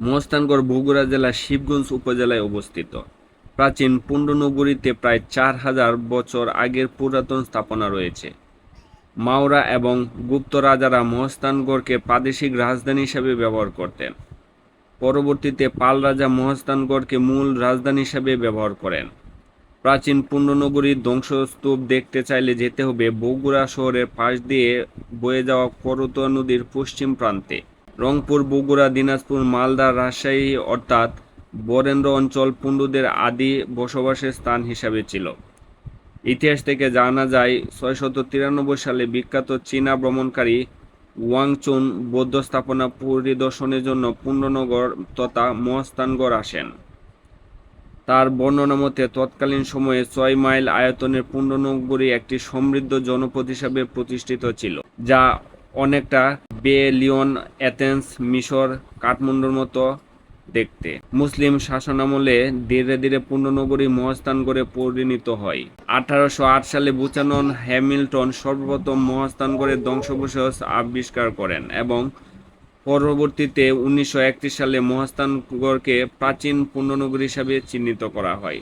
মহস্তানগড় বগুড়া জেলার শিবগঞ্জ উপজেলায় অবস্থিত। প্রাচীন পুণ্ডনগরীতে প্রায় চার হাজার বছর আগের পুরাতন স্থাপনা রয়েছে। মাওরা এবং গুপ্ত রাজারা মহস্তানগড়কে প্রাদেশিক রাজধানী হিসেবে ব্যবহার করতেন। পরবর্তীতে পাল রাজা মহস্তানগড়কে মূল রাজধানী হিসেবে ব্যবহার করেন। প্রাচীন পুণ্ডনগরীর ধ্বংসস্তূপ দেখতে চাইলে যেতে হবে বগুড়া শহরের পাশ দিয়ে বয়ে যাওয়া করতোয়া নদীর পশ্চিম প্রান্তে। রংপুর, বগুড়া, দিনাজপুর, মালদা, রাজশাহী অর্থাৎ বরেন্দ্র অঞ্চল পুণ্ডুদের আদি বসবাসের স্থান হিসাবে ছিল। ইতিহাস থেকে জানা যায়, ছয়শত তিরানব্বই সালে বিখ্যাত চীনা ভ্রমণকারী ওয়াংচুন বৌদ্ধ স্থাপনা পরিদর্শনের জন্য পুণ্যনগর তথা মহস্তানগড় আসেন। তার বর্ণনা মতে, তৎকালীন সময়ে ছয় মাইল আয়তনের পুণ্যনগরী একটি সমৃদ্ধ জনপদ হিসাবে প্রতিষ্ঠিত ছিল, যা অনেকটা বে লিওন অ্যাথেন্স মিশর, কাঠমান্ডুর মতো দেখতে। মুসলিম শাসনামলে ধীরে ধীরে পূর্ণনগরী মহাস্থান করে পরিণত হয়। আঠারোশো আট সালে বুচানন হ্যামিল্টন সর্বপ্রথম মহাস্থান করে ধ্বংসাবশেষ আবিষ্কার করেন এবং পরবর্তীতে উনিশশো একত্রিশ সালে মহাস্থানগড়কে প্রাচীন পূর্ণনগরী হিসাবে চিহ্নিত করা হয়।